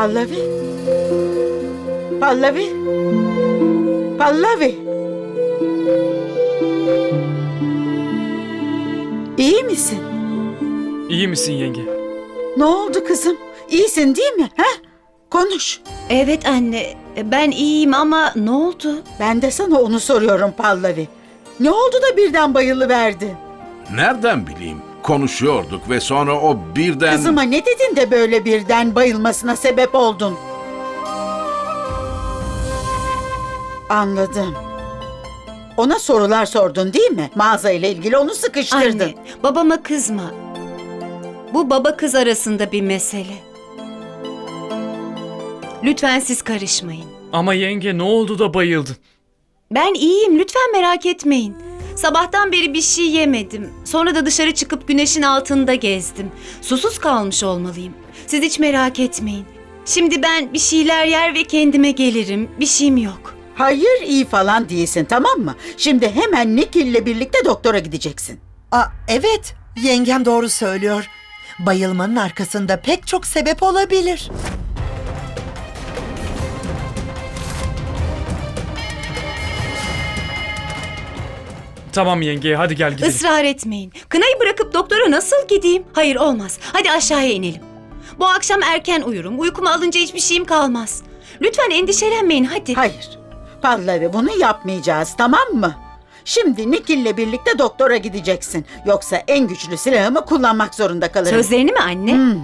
Pallavi. Pallavi. Pallavi. İyi misin? İyi misin yenge? Ne oldu kızım? İyisin değil mi? Ha? Konuş. Evet anne, ben iyiyim ama ne oldu? Ben de sana onu soruyorum Pallavi. Ne oldu da birden bayılıverdi? Nereden bileyim? Konuşuyorduk ve sonra o birden... Kızıma ne dedin de böyle birden bayılmasına sebep oldun? Anladım. Ona sorular sordun değil mi? Mağaza ile ilgili onu sıkıştırdın. Anne, babama kızma. Bu baba kız arasında bir mesele. Lütfen siz karışmayın. Ama yenge ne oldu da bayıldın? Ben iyiyim, lütfen merak etmeyin. Sabahtan beri bir şey yemedim. Sonra da dışarı çıkıp güneşin altında gezdim. Susuz kalmış olmalıyım. Siz hiç merak etmeyin. Şimdi ben bir şeyler yer ve kendime gelirim. Bir şeyim yok. Hayır iyi falan değilsin tamam mı? Şimdi hemen Nikil'le birlikte doktora gideceksin. Aa, evet, yengem doğru söylüyor. Bayılmanın arkasında pek çok sebep olabilir. Tamam yenge hadi gel gidelim. Israr etmeyin. Kınayı bırakıp doktora nasıl gideyim? Hayır olmaz. Hadi aşağıya inelim. Bu akşam erken uyurum. Uykumu alınca hiçbir şeyim kalmaz. Lütfen endişelenmeyin hadi. Hayır. Pallavi bunu yapmayacağız tamam mı? Şimdi Nikil'le birlikte doktora gideceksin. Yoksa en güçlü silahımı kullanmak zorunda kalırım. Sözlerini mi anne? Hmm.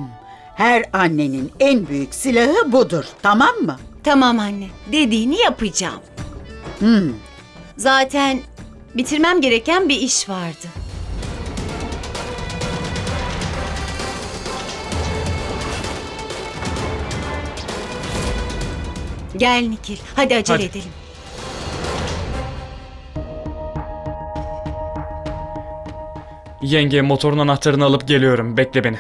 Her annenin en büyük silahı budur. Tamam mı? Tamam anne. Dediğini yapacağım. Hmm. Zaten bitirmem gereken bir iş vardı. Gel Nikil. Hadi acele Hadi. edelim. Yenge motorun anahtarını alıp geliyorum. Bekle beni.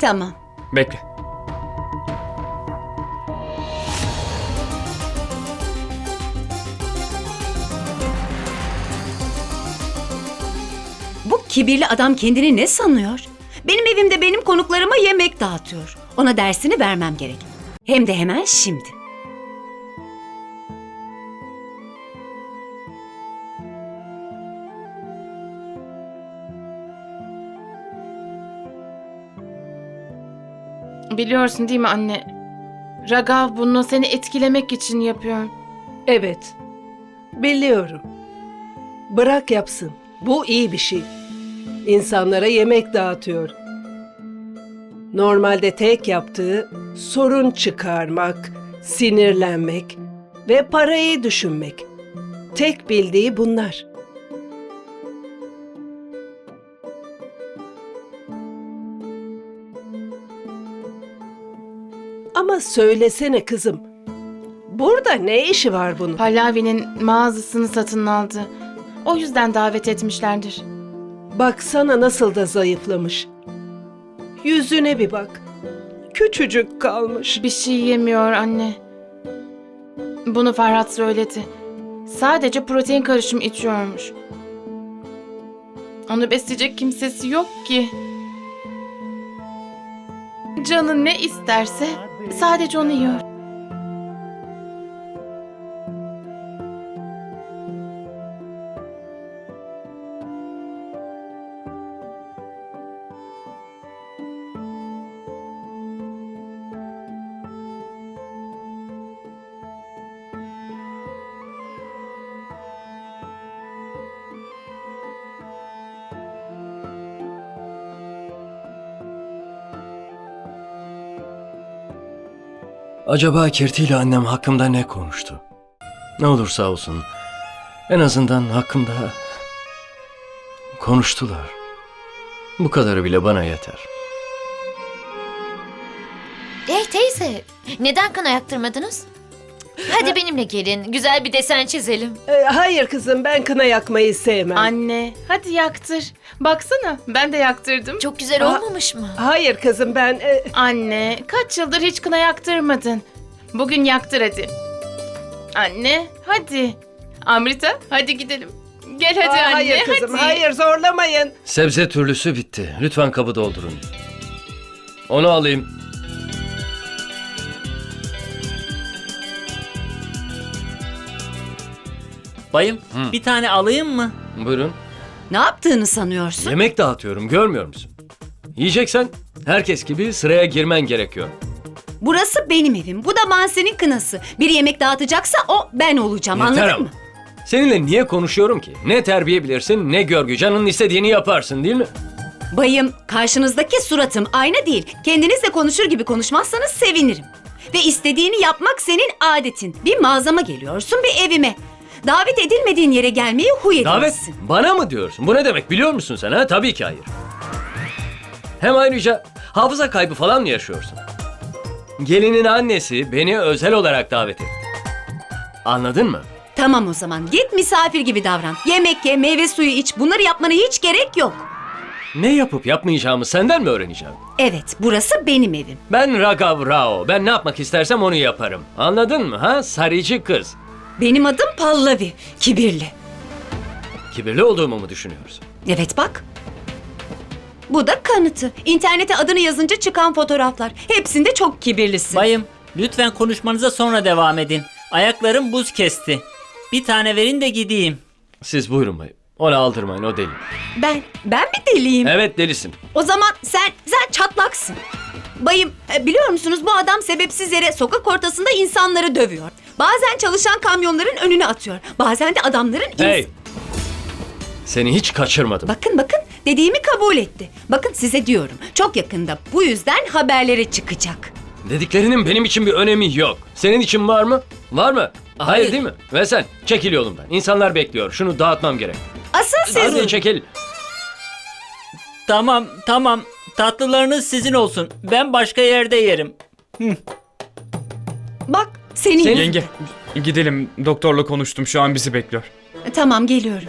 Tamam. Bekle. Kibirli adam kendini ne sanıyor? Benim evimde benim konuklarıma yemek dağıtıyor. Ona dersini vermem gerek. Hem de hemen şimdi. Biliyorsun değil mi anne? Ragav bunu seni etkilemek için yapıyor. Evet. Biliyorum. Bırak yapsın. Bu iyi bir şey. İnsanlara yemek dağıtıyor. Normalde tek yaptığı sorun çıkarmak, sinirlenmek ve parayı düşünmek. Tek bildiği bunlar. Ama söylesene kızım. Burada ne işi var bunun? Pallavi'nin mağazasını satın aldı. O yüzden davet etmişlerdir. Baksana nasıl da zayıflamış. Yüzüne bir bak. Küçücük kalmış. Bir şey yemiyor anne. Bunu Ferhat söyledi. Sadece protein karışımı içiyormuş. Onu besleyecek kimsesi yok ki. Canı ne isterse sadece onu yiyor. Acaba Kirti ile annem hakkımda ne konuştu? Ne olursa olsun en azından hakkımda konuştular. Bu kadarı bile bana yeter. Hey teyze, neden kına yaktırmadınız? Hadi benimle gelin, güzel bir desen çizelim. Ee, hayır kızım ben kına yakmayı sevmem. Anne hadi yaktır. Baksana ben de yaktırdım. Çok güzel Aa. olmamış mı? Hayır kızım ben... e, Anne, kaç yıldır hiç kına yaktırmadın. Bugün yaktır hadi. Anne, hadi. Amrita, hadi gidelim. Gel hadi aa, anne, hayır kızım hadi. hayır zorlamayın. Sebze türlüsü bitti. Lütfen kabı doldurun. Onu alayım. Bayım bir tane alayım mı? Buyurun. Ne yaptığını sanıyorsun? Yemek dağıtıyorum görmüyor musun? Yiyeceksen herkes gibi sıraya girmen gerekiyor. Burası benim evim. Bu da Manse'nin kınası. Bir yemek dağıtacaksa o ben olacağım. Yeter Anladın ama. mı? Seninle niye konuşuyorum ki? Ne terbiye bilirsin ne görgü. Canın istediğini yaparsın değil mi? Bayım, karşınızdaki suratım ayna değil. Kendinizle konuşur gibi konuşmazsanız sevinirim. Ve istediğini yapmak senin adetin. Bir mağazama geliyorsun, bir evime. Davet edilmediğin yere gelmeyi huy Davet edilmişsin. bana mı diyorsun? Bu ne demek biliyor musun sen ha? Tabii ki hayır. Hem ayrıca hafıza kaybı falan mı yaşıyorsun? Gelinin annesi beni özel olarak davet etti. Anladın mı? Tamam o zaman git misafir gibi davran. Yemek ye, meyve suyu iç. Bunları yapmana hiç gerek yok. Ne yapıp yapmayacağımı senden mi öğreneceğim? Evet, burası benim evim. Ben Ragav Rao. Ben ne yapmak istersem onu yaparım. Anladın mı ha? Sarıcı kız. Benim adım Pallavi, kibirli. Kibirli olduğumu mu düşünüyorsun? Evet bak. Bu da kanıtı. İnternete adını yazınca çıkan fotoğraflar. Hepsinde çok kibirlisin. Bayım lütfen konuşmanıza sonra devam edin. Ayaklarım buz kesti. Bir tane verin de gideyim. Siz buyurun bayım. Onu aldırmayın o deli. Ben, ben mi deliyim? Evet delisin. O zaman sen, sen çatlaksın. Bayım, e, biliyor musunuz bu adam sebepsiz yere sokak ortasında insanları dövüyor. Bazen çalışan kamyonların önüne atıyor. Bazen de adamların... ins- Hey! Seni hiç kaçırmadım. Bakın bakın dediğimi kabul etti. Bakın size diyorum çok yakında bu yüzden haberlere çıkacak. Dediklerinin benim için bir önemi yok. Senin için var mı? Var mı? Hayır, Hayır. değil mi? Ve sen çekil yolumdan. İnsanlar bekliyor. Şunu dağıtmam gerek. Asıl siz... Hadi çekil. Tamam tamam tatlılarınız sizin olsun. Ben başka yerde yerim. Bak senin... Senin- Yenge gidelim. Doktorla konuştum. Şu an bizi bekliyor. Tamam geliyorum.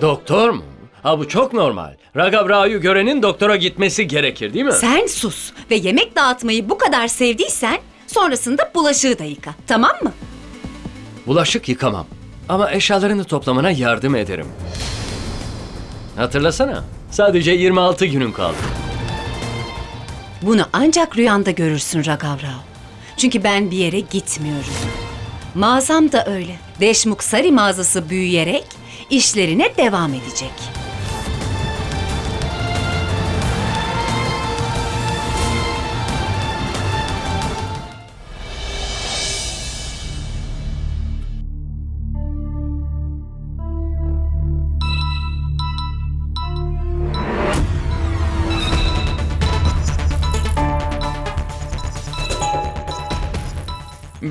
Doktor mu? Ha bu çok normal. Ragav Rao'yu görenin doktora gitmesi gerekir değil mi? Sen sus ve yemek dağıtmayı bu kadar sevdiysen sonrasında bulaşığı da yıka. Tamam mı? Bulaşık yıkamam. Ama eşyalarını toplamana yardım ederim. Hatırlasana. Sadece 26 günüm kaldı. Bunu ancak rüyanda görürsün Ragav Rao. Çünkü ben bir yere gitmiyorum. Mağazam da öyle. Deşmuk Sari mağazası büyüyerek işlerine devam edecek.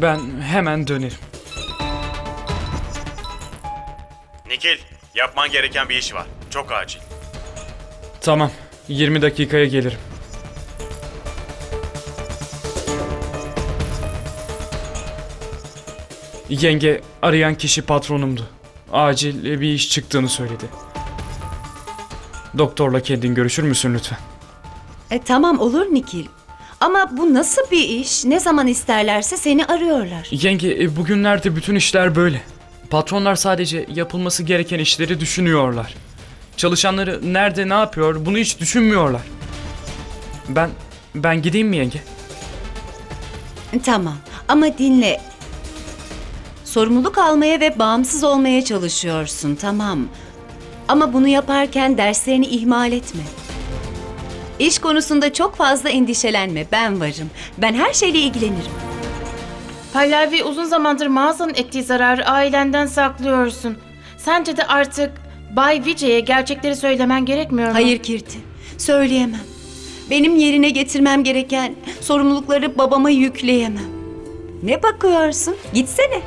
Ben hemen dönerim. Nikil, yapman gereken bir iş var. Çok acil. Tamam. 20 dakikaya gelirim. Yenge arayan kişi patronumdu. Acil bir iş çıktığını söyledi. Doktorla kendin görüşür müsün lütfen? E tamam olur Nikil. Ama bu nasıl bir iş? Ne zaman isterlerse seni arıyorlar. Yenge e, bugünlerde bütün işler böyle. Patronlar sadece yapılması gereken işleri düşünüyorlar. Çalışanları nerede ne yapıyor bunu hiç düşünmüyorlar. Ben ben gideyim mi yenge? Tamam ama dinle. Sorumluluk almaya ve bağımsız olmaya çalışıyorsun tamam. Ama bunu yaparken derslerini ihmal etme. İş konusunda çok fazla endişelenme. Ben varım. Ben her şeyle ilgilenirim. Pallavi uzun zamandır mağazanın ettiği zararı ailenden saklıyorsun. Sence de artık Bay Vijay'e gerçekleri söylemen gerekmiyor mu? Hayır Kirti. Söyleyemem. Benim yerine getirmem gereken sorumlulukları babama yükleyemem. Ne bakıyorsun? Gitsene.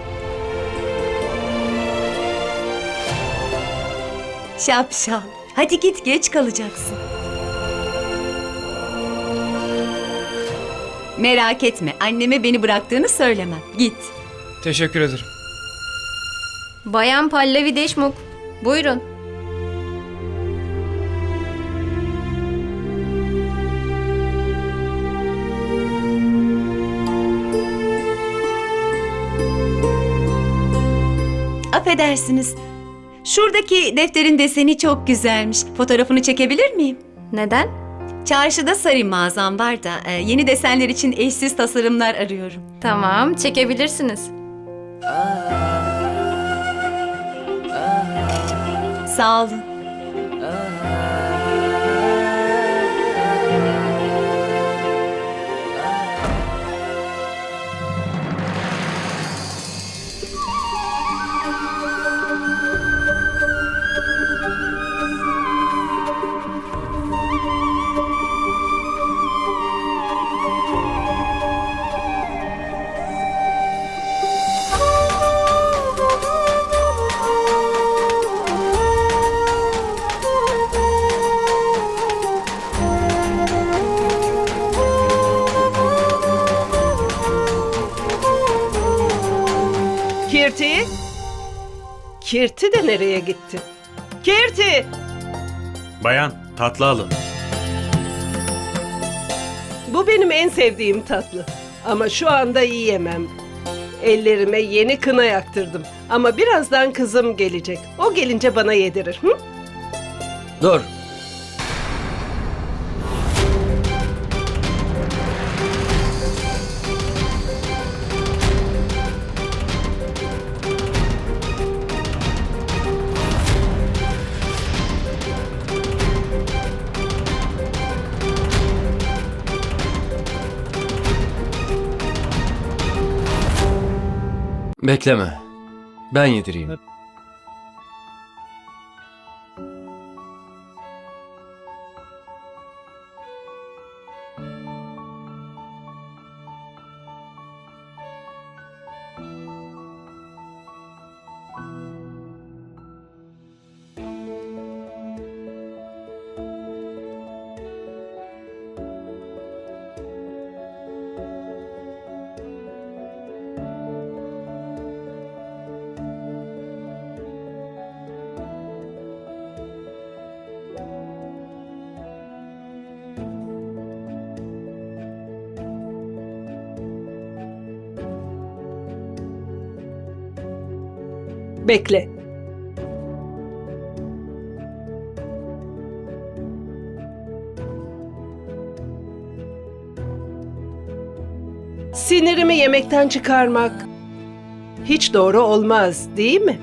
Şapşal. Hadi git geç kalacaksın. Merak etme. Anneme beni bıraktığını söylemem. Git. Teşekkür ederim. Bayan Pallavi Deşmuk. Buyurun. Affedersiniz. Şuradaki defterin deseni çok güzelmiş. Fotoğrafını çekebilir miyim? Neden? Çarşıda sarı mağazam var da e, yeni desenler için eşsiz tasarımlar arıyorum. Tamam, çekebilirsiniz. Sağ olun. Nereye gitti? Kirti! Bayan, tatlı alın. Bu benim en sevdiğim tatlı. Ama şu anda yiyemem. Ellerime yeni kına yaktırdım. Ama birazdan kızım gelecek. O gelince bana yedirir. Hı? Dur. Bekleme. Ben yedireyim. Bekle. Sinirimi yemekten çıkarmak hiç doğru olmaz, değil mi?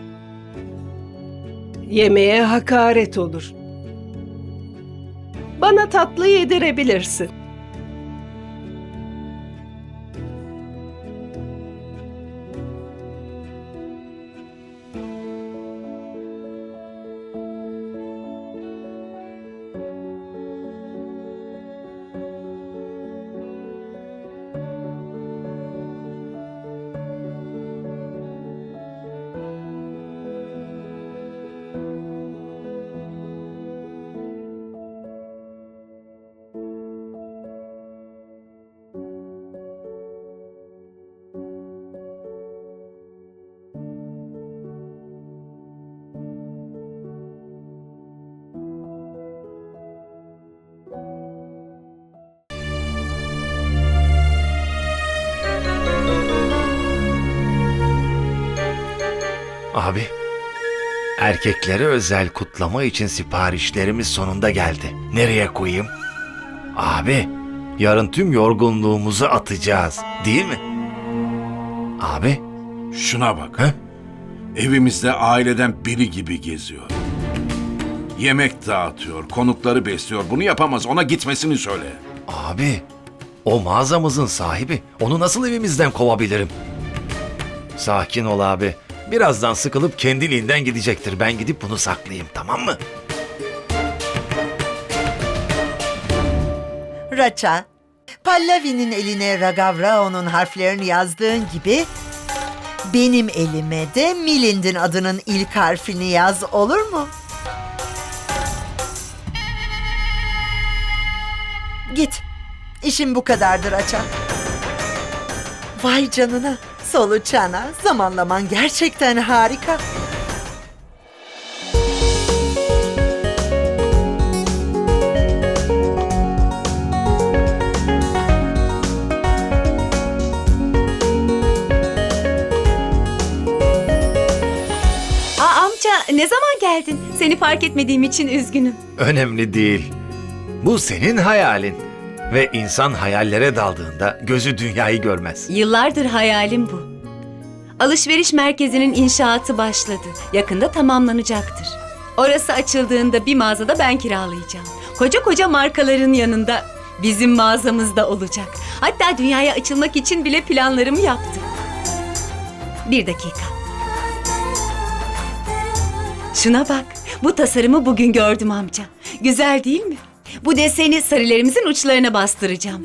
Yemeğe hakaret olur. Bana tatlı yedirebilirsin. Erkeklere özel kutlama için siparişlerimiz sonunda geldi. Nereye koyayım? Abi, yarın tüm yorgunluğumuzu atacağız, değil mi? Abi, Şuna bak. He? Evimizde aileden biri gibi geziyor. Yemek dağıtıyor, konukları besliyor. Bunu yapamaz. Ona gitmesini söyle. abi, o mağazamızın sahibi. Onu nasıl evimizden kovabilirim? Sakin ol abi. Birazdan sıkılıp kendiliğinden gidecektir. Ben gidip bunu saklayayım, tamam mı? Raça, Pallavi'nin eline Ragavrao'nun harflerini yazdığın gibi benim elime de Milind'in adının ilk harfini yaz olur mu? Git. İşim bu kadardır Raça. Vay canına. Soluçana. Zamanlaman gerçekten harika. Aa amca ne zaman geldin? Seni fark etmediğim için üzgünüm. Önemli değil. Bu senin hayalin. Ve insan hayallere daldığında gözü dünyayı görmez. Yıllardır hayalim bu. Alışveriş merkezinin inşaatı başladı. Yakında tamamlanacaktır. Orası açıldığında bir mağazada ben kiralayacağım. Koca koca markaların yanında bizim mağazamızda olacak. Hatta dünyaya açılmak için bile planlarımı yaptım. Bir dakika. Şuna bak. Bu tasarımı bugün gördüm amca. Güzel değil mi? Bu deseni sarılerimizin uçlarına bastıracağım.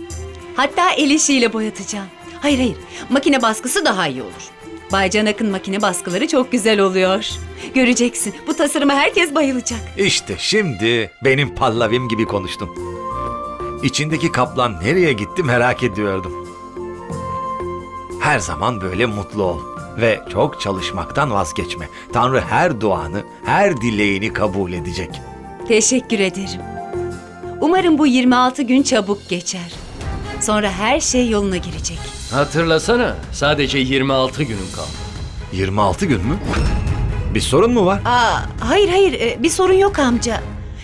Hatta el işiyle boyatacağım. Hayır hayır. Makine baskısı daha iyi olur. Bay Can Akın makine baskıları çok güzel oluyor. Göreceksin. Bu tasarıma herkes bayılacak. İşte şimdi benim pallavim gibi konuştun. İçindeki kaplan nereye gitti merak ediyordum. Her zaman böyle mutlu ol ve çok çalışmaktan vazgeçme. Tanrı her duanı, her dileğini kabul edecek. Teşekkür ederim. Umarım bu 26 gün çabuk geçer. Sonra her şey yoluna girecek. Hatırlasana sadece 26 günüm kaldı. 26 gün mü? Bir sorun mu var? Aa, hayır hayır e, bir sorun yok amca.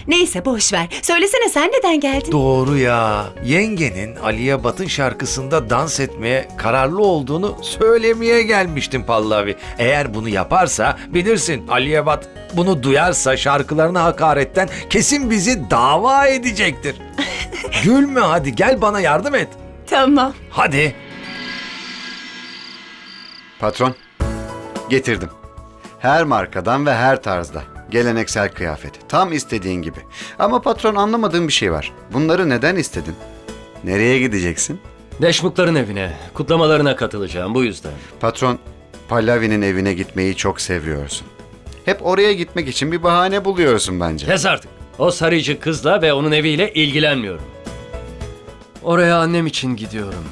Neyse boş ver. Söylesene sen neden geldin? Doğru ya. Yengenin Aliye Batın şarkısında dans etmeye kararlı olduğunu söylemeye gelmiştim Pallavi. Eğer bunu yaparsa bilirsin Aliye Bat bunu duyarsa şarkılarına hakaretten kesin bizi dava edecektir. Gülme hadi gel bana yardım et. Tamam. Hadi. Patron, getirdim. Her markadan ve her tarzda. Geleneksel kıyafet. Tam istediğin gibi. Ama patron anlamadığım bir şey var. Bunları neden istedin? Nereye gideceksin? Deşmukların evine, kutlamalarına katılacağım bu yüzden. Patron, Pallavi'nin evine gitmeyi çok seviyorsun. Hep oraya gitmek için bir bahane buluyorsun bence. Kes artık. O sarıcı kızla ve onun eviyle ilgilenmiyorum. Oraya annem için gidiyorum.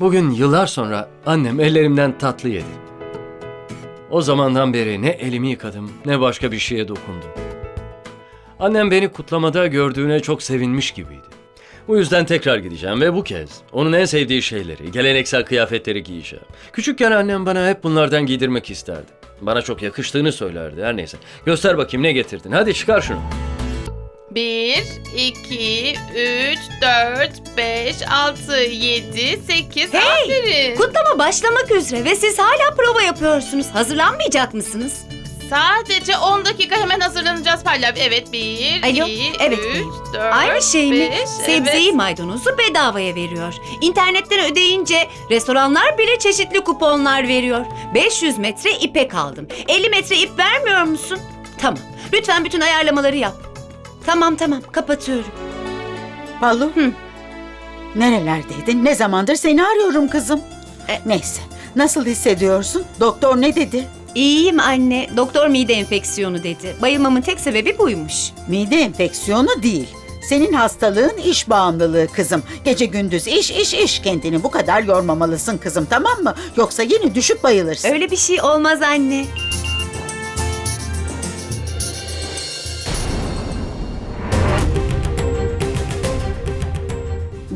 Bugün yıllar sonra annem ellerimden tatlı yedi. O zamandan beri ne elimi yıkadım ne başka bir şeye dokundum. Annem beni kutlamada gördüğüne çok sevinmiş gibiydi. Bu yüzden tekrar gideceğim ve bu kez onun en sevdiği şeyleri, geleneksel kıyafetleri giyeceğim. Küçükken annem bana hep bunlardan giydirmek isterdi. Bana çok yakıştığını söylerdi her neyse. Göster bakayım ne getirdin. Hadi çıkar şunu. 1, 2, 3, 4, 5, 6, 7, 8. Hey! Aferin. Kutlama başlamak üzere ve siz hala prova yapıyorsunuz. Hazırlanmayacak mısınız? Sadece 10 dakika hemen hazırlanacağız Pallavi. Evet 1, Alo, 2, evet, 3, buyur. 4, Aynı şey mi? 5, Sebzeyi evet. maydanozu bedavaya veriyor. İnternetten ödeyince restoranlar bile çeşitli kuponlar veriyor. 500 metre ipek aldım. 50 metre ip vermiyor musun? Tamam. Lütfen bütün ayarlamaları yap. Tamam tamam kapatıyorum. Ballu. Hı. Nerelerdeydin? Ne zamandır seni arıyorum kızım. E- Neyse. Nasıl hissediyorsun? Doktor ne dedi? İyiyim anne. Doktor mide enfeksiyonu dedi. Bayılmamın tek sebebi buymuş. Mide enfeksiyonu değil. Senin hastalığın iş bağımlılığı kızım. Gece gündüz iş iş iş. Kendini bu kadar yormamalısın kızım tamam mı? Yoksa yine düşüp bayılırsın. Öyle bir şey olmaz anne.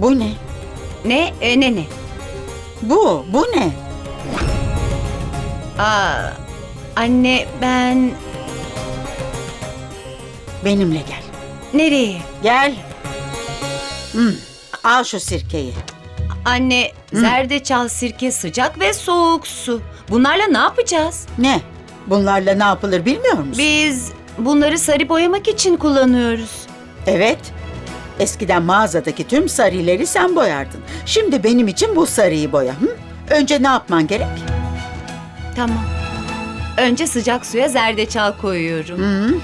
Bu ne? Ne? E, ne ne? Bu, bu ne? Aa, anne ben Benimle gel. nereye? Gel. Hmm, al şu sirkeyi. Anne, zerdeçal sirke sıcak ve soğuk su. Bunlarla ne yapacağız? Ne? Bunlarla ne yapılır bilmiyor musun? Biz bunları sarı boyamak için kullanıyoruz. Evet. Eskiden mağazadaki tüm sarıları sen boyardın. Şimdi benim için bu sarıyı boya. Hı? Önce ne yapman gerek? Tamam. Önce sıcak suya zerdeçal koyuyorum. Hı?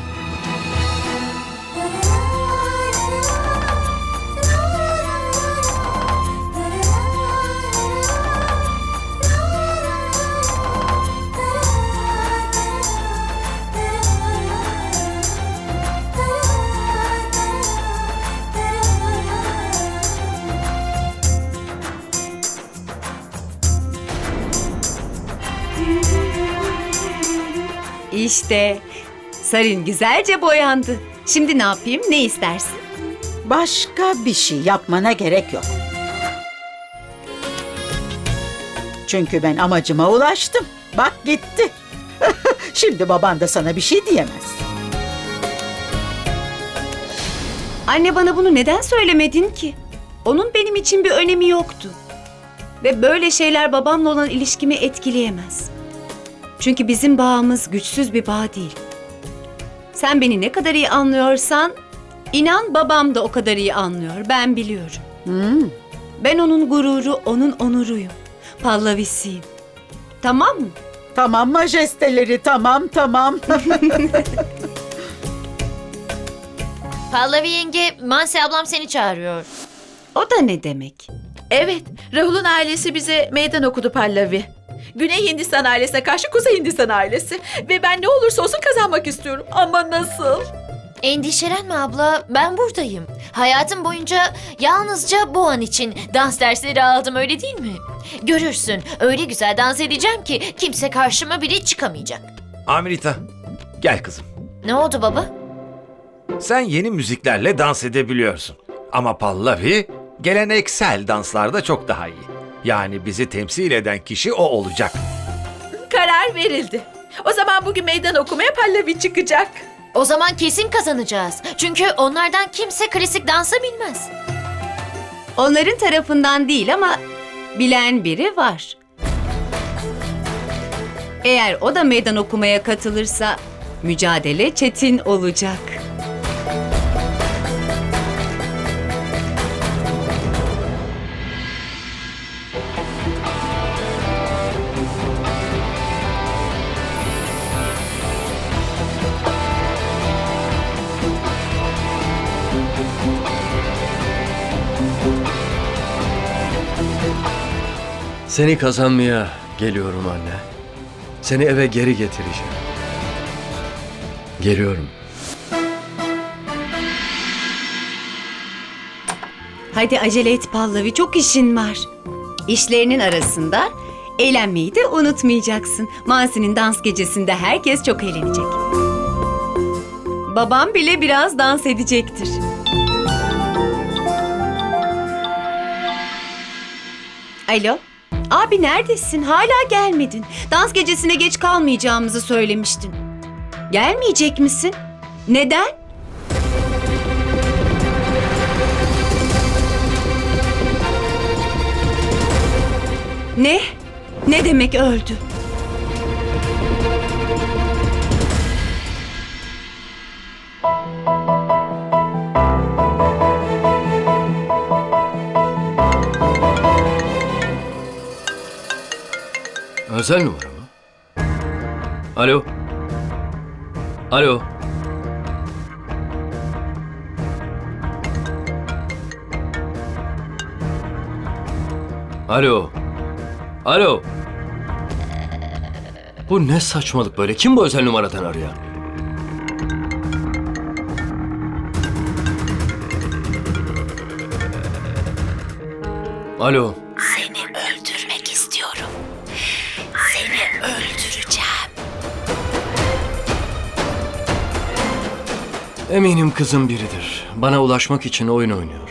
İşte sarın güzelce boyandı. Şimdi ne yapayım? Ne istersin? Başka bir şey yapmana gerek yok. Çünkü ben amacıma ulaştım. Bak gitti. Şimdi baban da sana bir şey diyemez. Anne bana bunu neden söylemedin ki? Onun benim için bir önemi yoktu. Ve böyle şeyler babamla olan ilişkimi etkileyemez. Çünkü bizim bağımız güçsüz bir bağ değil. Sen beni ne kadar iyi anlıyorsan inan babam da o kadar iyi anlıyor. Ben biliyorum. Hmm. Ben onun gururu, onun onuruyum. Pallavisiyim. Tamam mı? Tamam majesteleri tamam tamam. Pallavi yenge, Mansi ablam seni çağırıyor. O da ne demek? Evet, Rahul'un ailesi bize meydan okudu Pallavi. Güney Hindistan ailesine karşı Kuzey Hindistan ailesi. Ve ben ne olursa olsun kazanmak istiyorum. Ama nasıl? Endişelenme abla, ben buradayım. Hayatım boyunca yalnızca bu an için dans dersleri aldım öyle değil mi? Görürsün, öyle güzel dans edeceğim ki kimse karşıma bile çıkamayacak. Amrita, gel kızım. Ne oldu baba? Sen yeni müziklerle dans edebiliyorsun. Ama Pallavi geleneksel danslarda çok daha iyi. Yani bizi temsil eden kişi o olacak. Karar verildi. O zaman bugün meydan okumaya Pallavi çıkacak. O zaman kesin kazanacağız. Çünkü onlardan kimse klasik dansı bilmez. Onların tarafından değil ama bilen biri var. Eğer o da meydan okumaya katılırsa mücadele çetin olacak. Seni kazanmaya geliyorum anne. Seni eve geri getireceğim. Geliyorum. Hadi acele et Pallavi çok işin var. İşlerinin arasında eğlenmeyi de unutmayacaksın. Mansi'nin dans gecesinde herkes çok eğlenecek. Babam bile biraz dans edecektir. Alo? Abi neredesin? Hala gelmedin. Dans gecesine geç kalmayacağımızı söylemiştin. Gelmeyecek misin? Neden? Ne? Ne demek öldü? Özel numara mı? Alo. Alo. Alo. Alo. Bu ne saçmalık böyle? Kim bu özel numaradan arayan? Alo. Eminim kızım biridir. Bana ulaşmak için oyun oynuyor.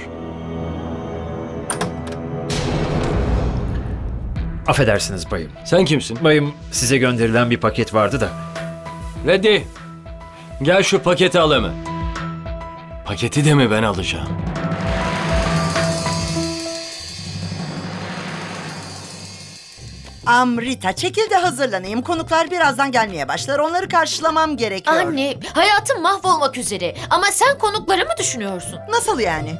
Affedersiniz bayım. Sen kimsin? Bayım size gönderilen bir paket vardı da. Reddy. Gel şu paketi al hemen. Paketi de mi ben alacağım? Amrita çekil de hazırlanayım. Konuklar birazdan gelmeye başlar. Onları karşılamam gerekiyor. Anne, hayatım mahvolmak üzere. Ama sen konukları mı düşünüyorsun? Nasıl yani?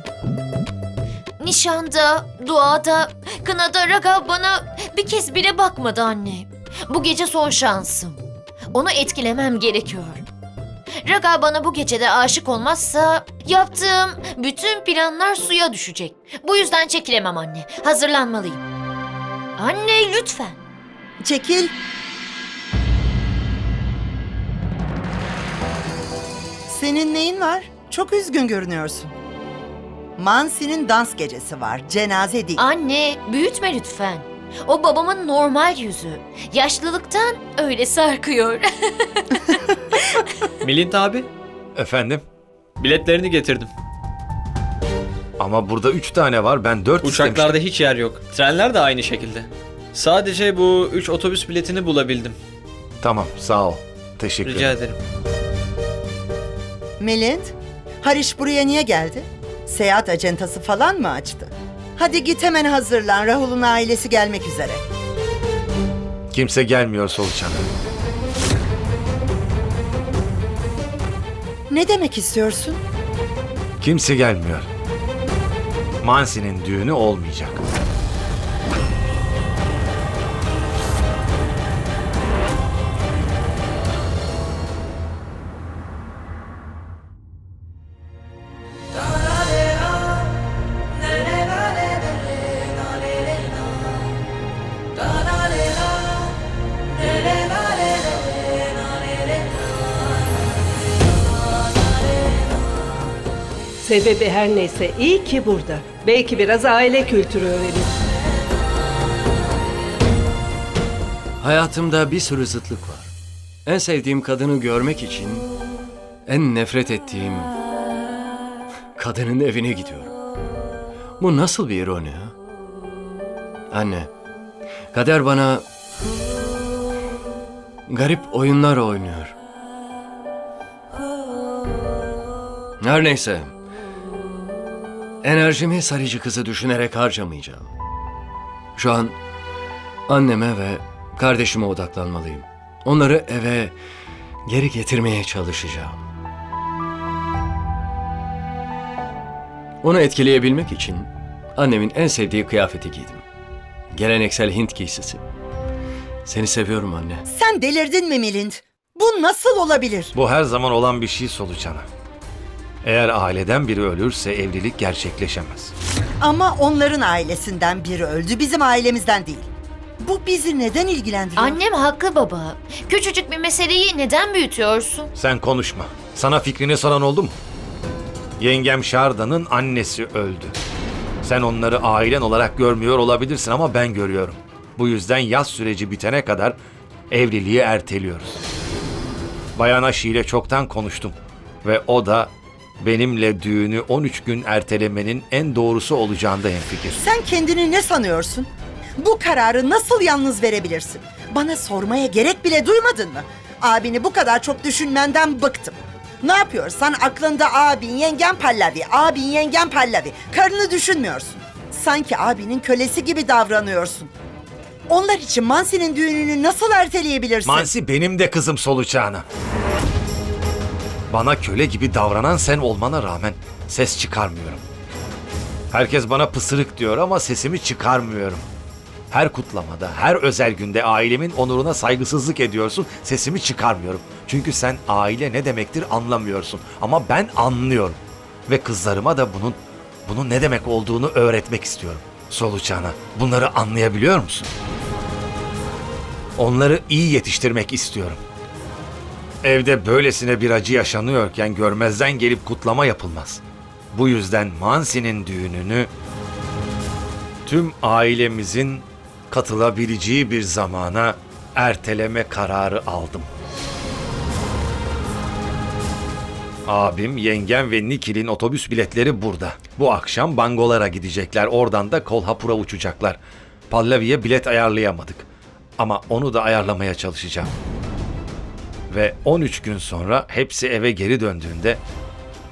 Nişanda, duada, kınada Raga bana bir kez bile bakmadı anne. Bu gece son şansım. Onu etkilemem gerekiyor. Raga bana bu gecede aşık olmazsa yaptığım bütün planlar suya düşecek. Bu yüzden çekilemem anne. Hazırlanmalıyım. Anne lütfen. Çekil. Senin neyin var? Çok üzgün görünüyorsun. Mansi'nin dans gecesi var. Cenaze değil. Anne büyütme lütfen. O babamın normal yüzü. Yaşlılıktan öyle sarkıyor. Milint abi, Efendim? biletlerini getirdim. Ama burada üç tane var. Ben dört Uçaklarda hiç yer yok. Trenler de aynı şekilde. Sadece bu 3 otobüs biletini bulabildim. Tamam sağ ol. Teşekkür Rica ederim. Melind, Hariş buraya niye geldi? Seyahat acentası falan mı açtı? Hadi git hemen hazırlan. Rahul'un ailesi gelmek üzere. Kimse gelmiyor Solucan. Ne demek istiyorsun? Kimse gelmiyor. Mansi'nin düğünü olmayacak. Sebebi her neyse iyi ki burada. Belki biraz aile kültürü öğrenir. Hayatımda bir sürü zıtlık var. En sevdiğim kadını görmek için en nefret ettiğim kadının evine gidiyorum. Bu nasıl bir ironi ha? Anne, kader bana garip oyunlar oynuyor. Her neyse. Enerjimi sarıcı kızı düşünerek harcamayacağım. Şu an anneme ve kardeşime odaklanmalıyım. Onları eve geri getirmeye çalışacağım. Onu etkileyebilmek için annemin en sevdiği kıyafeti giydim. Geleneksel Hint giysisi. Seni seviyorum anne. Sen delirdin mi Milind? Bu nasıl olabilir? Bu her zaman olan bir şey solucana. Eğer aileden biri ölürse evlilik gerçekleşemez. Ama onların ailesinden biri öldü, bizim ailemizden değil. Bu bizi neden ilgilendiriyor? Annem haklı baba. Küçücük bir meseleyi neden büyütüyorsun? Sen konuşma. Sana fikrini soran oldu mu? Yengem Şarda'nın annesi öldü. Sen onları ailen olarak görmüyor olabilirsin ama ben görüyorum. Bu yüzden yaz süreci bitene kadar evliliği erteliyoruz. Bayan Aşi ile çoktan konuştum. Ve o da benimle düğünü 13 gün ertelemenin en doğrusu olacağında hemfikir. Sen kendini ne sanıyorsun? Bu kararı nasıl yalnız verebilirsin? Bana sormaya gerek bile duymadın mı? Abini bu kadar çok düşünmenden bıktım. Ne yapıyorsan aklında abin yengen Pallavi, abin yengen Pallavi. Karını düşünmüyorsun. Sanki abinin kölesi gibi davranıyorsun. Onlar için Mansi'nin düğününü nasıl erteleyebilirsin? Mansi benim de kızım solucağına. Bana köle gibi davranan sen olmana rağmen ses çıkarmıyorum. Herkes bana pısırık diyor ama sesimi çıkarmıyorum. Her kutlamada, her özel günde ailemin onuruna saygısızlık ediyorsun, sesimi çıkarmıyorum. Çünkü sen aile ne demektir anlamıyorsun. Ama ben anlıyorum. Ve kızlarıma da bunun, bunun ne demek olduğunu öğretmek istiyorum. Solucana, bunları anlayabiliyor musun? Onları iyi yetiştirmek istiyorum. Evde böylesine bir acı yaşanıyorken görmezden gelip kutlama yapılmaz. Bu yüzden Mansi'nin düğününü tüm ailemizin katılabileceği bir zamana erteleme kararı aldım. Abim, yengem ve Nikil'in otobüs biletleri burada. Bu akşam Bangolara gidecekler. Oradan da Kolhapur'a uçacaklar. Pallavi'ye bilet ayarlayamadık. Ama onu da ayarlamaya çalışacağım. Ve 13 gün sonra hepsi eve geri döndüğünde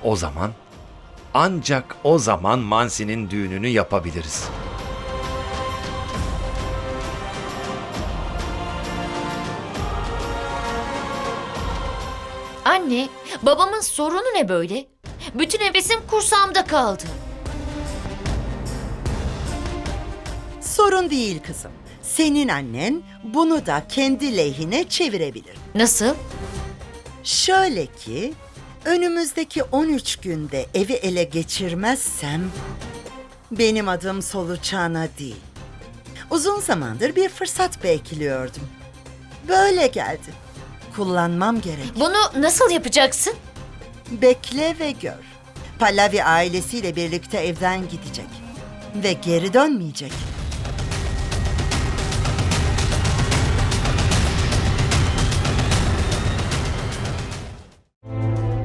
o zaman ancak o zaman Mansi'nin düğününü yapabiliriz. Anne, babamın sorunu ne böyle? Bütün hevesim kursağımda kaldı. Sorun değil kızım. Senin annen bunu da kendi lehine çevirebilir. Nasıl? Şöyle ki, önümüzdeki 13 günde evi ele geçirmezsem benim adım Soluçana değil. Uzun zamandır bir fırsat bekliyordum. Böyle geldi. Kullanmam gerek. Bunu nasıl yapacaksın? Bekle ve gör. Pallavi ailesiyle birlikte evden gidecek ve geri dönmeyecek.